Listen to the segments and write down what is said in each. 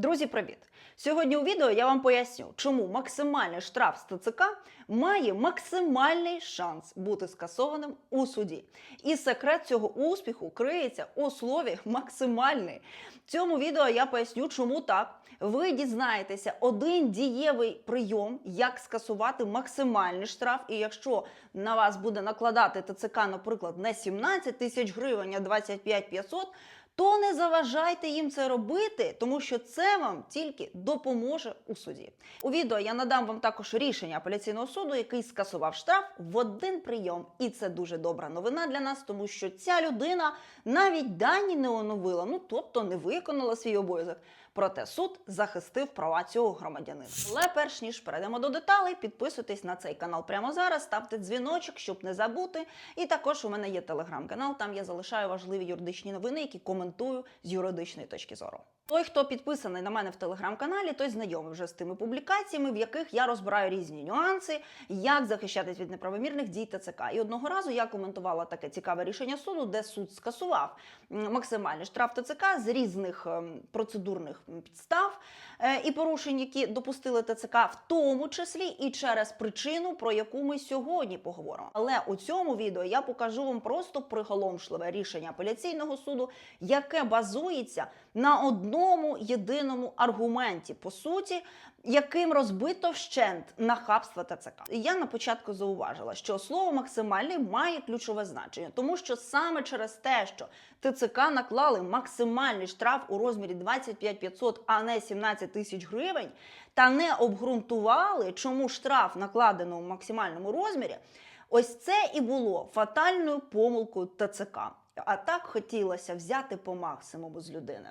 Друзі, привіт! Сьогодні у відео я вам поясню, чому максимальний штраф з ТЦК має максимальний шанс бути скасованим у суді. І секрет цього успіху криється у слові максимальний. В цьому відео я поясню, чому так. Ви дізнаєтеся один дієвий прийом, як скасувати максимальний штраф. І якщо на вас буде накладати ТЦК, наприклад, не 17 тисяч гривень, а 25 500, то не заважайте їм це робити, тому що це вам тільки допоможе у суді. У відео я надам вам також рішення апеляційного суду, який скасував штраф в один прийом. І це дуже добра новина для нас, тому що ця людина навіть дані не оновила, ну тобто не виконала свій обов'язок. Проте суд захистив права цього громадянина. Але перш ніж перейдемо до деталей, підписуйтесь на цей канал прямо зараз, ставте дзвіночок, щоб не забути. І також у мене є телеграм-канал. Там я залишаю важливі юридичні новини, які коментую з юридичної точки зору. Той, хто підписаний на мене в телеграм-каналі, той знайомий вже з тими публікаціями, в яких я розбираю різні нюанси, як захищатись від неправомірних дій ТЦК. І одного разу я коментувала таке цікаве рішення суду, де суд скасував максимальний штраф ТЦК з різних ем, процедурних підстав е, і порушень, які допустили ТЦК, в тому числі і через причину, про яку ми сьогодні поговоримо. Але у цьому відео я покажу вам просто приголомшливе рішення апеляційного суду, яке базується на одному єдиному аргументі, по суті, яким розбито вщент нахабство ТЦК. Я на початку зауважила, що слово максимальний має ключове значення, тому що саме через те, що ТЦК наклали максимальний штраф у розмірі 25 500, а не 17 тисяч гривень, та не обґрунтували, чому штраф накладено у максимальному розмірі. Ось це і було фатальною помилкою ТЦК. А так хотілося взяти по максимуму з людини.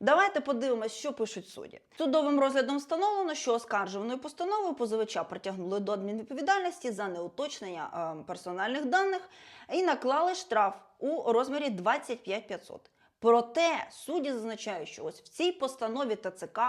Давайте подивимось, що пишуть судді. Судовим розглядом встановлено, що оскаржуваною постановою позивача притягнули до адмінвідповідальності за неуточнення е, персональних даних і наклали штраф у розмірі 25 500. Проте судді зазначають, що ось в цій постанові ТЦК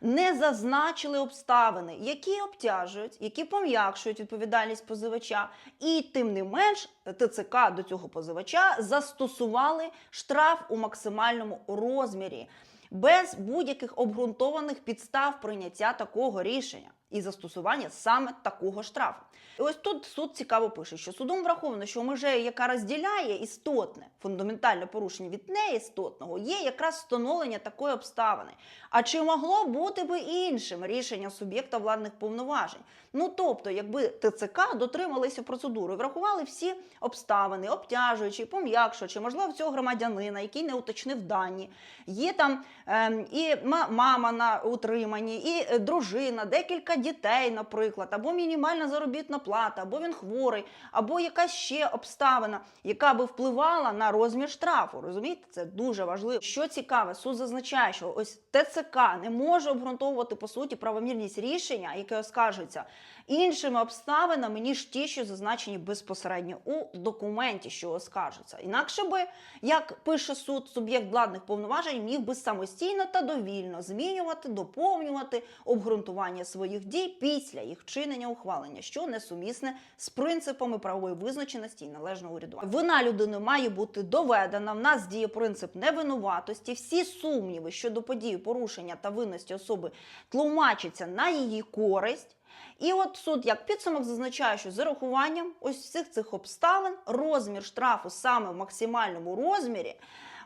не зазначили обставини, які обтяжують, які пом'якшують відповідальність позивача, і тим не менш ТЦК до цього позивача застосували штраф у максимальному розмірі без будь-яких обґрунтованих підстав прийняття такого рішення. І застосування саме такого штрафу. І ось тут суд цікаво пише, що судом враховано, що межею, яка розділяє істотне фундаментальне порушення від неістотного, є якраз встановлення такої обставини. А чи могло бути би іншим рішення суб'єкта владних повноважень? Ну тобто, якби ТЦК дотрималися процедури, врахували всі обставини, обтяжуючі, пом'якшуючи, можливо, цього громадянина, який не уточнив дані, є там ем, і мама на утриманні, і е, дружина, декілька дітей, наприклад, або мінімальна заробітна плата, або він хворий, або якась ще обставина, яка би впливала на розмір штрафу. Розумієте, це дуже важливо. Що цікаве, суд зазначає, що ось ТЦК не може обґрунтовувати по суті правомірність рішення, яке оскаржується іншими обставинами, ніж ті, що зазначені безпосередньо у документі, що оскаржується. Інакше би, як пише суд, суб'єкт владних повноважень міг би самостійно та довільно змінювати, доповнювати обґрунтування своїх дій після їх вчинення ухвалення, що несумісне з принципами правової визначеності і належного урядування. Вина людини має бути доведена. В нас діє принцип невинуватості. Всі сумніви щодо події порушення та винності особи тлумачаться на її користь. І от суд як підсумок зазначає, що з урахуванням ось всіх цих обставин розмір штрафу саме в максимальному розмірі.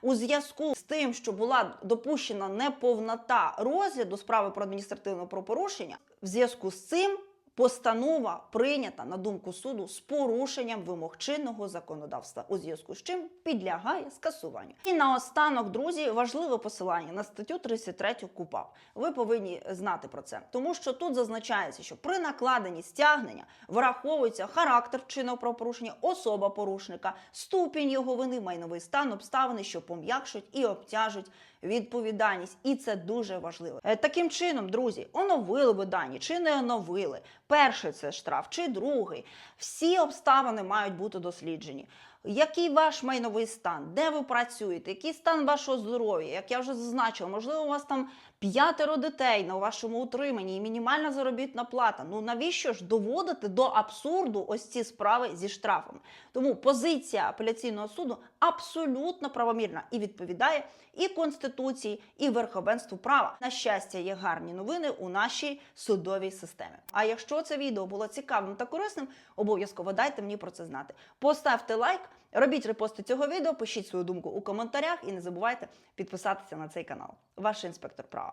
У зв'язку з тим, що була допущена неповнота розгляду справи про адміністративне правопорушення, в зв'язку з цим постанова прийнята на думку суду з порушенням вимог чинного законодавства, у зв'язку з чим підлягає скасуванню. І наостанок, друзі, важливе посилання на статтю 33 КУПАП. Ви повинні знати про це, тому що тут зазначається, що при накладенні стягнення враховується характер вчинного правопорушення, особа порушника, ступінь його вини, майновий стан, обставини, що пом'якшують і обтяжують відповідальність, і це дуже важливо. Е, Таким чином, друзі, оновили ви дані чи не оновили. Перший це штраф, чи другий. Всі обставини мають бути досліджені. який ваш майновий стан, де ви працюєте, який стан вашого здоров'я, як я вже зазначила, можливо, у вас там п'ятеро дітей на вашому утриманні і мінімальна заробітна плата. Ну навіщо ж доводити до абсурду ось ці справи зі штрафами? Тому позиція апеляційного суду абсолютно правомірна і відповідає і конституції, і верховенству права. На щастя, є гарні новини у нашій судовій системі. А якщо це відео було цікавим та корисним, обов'язково дайте мені про це знати. Поставте лайк, робіть репости цього відео, пишіть свою думку у коментарях і не забувайте підписатися на цей канал. Ваш інспектор права.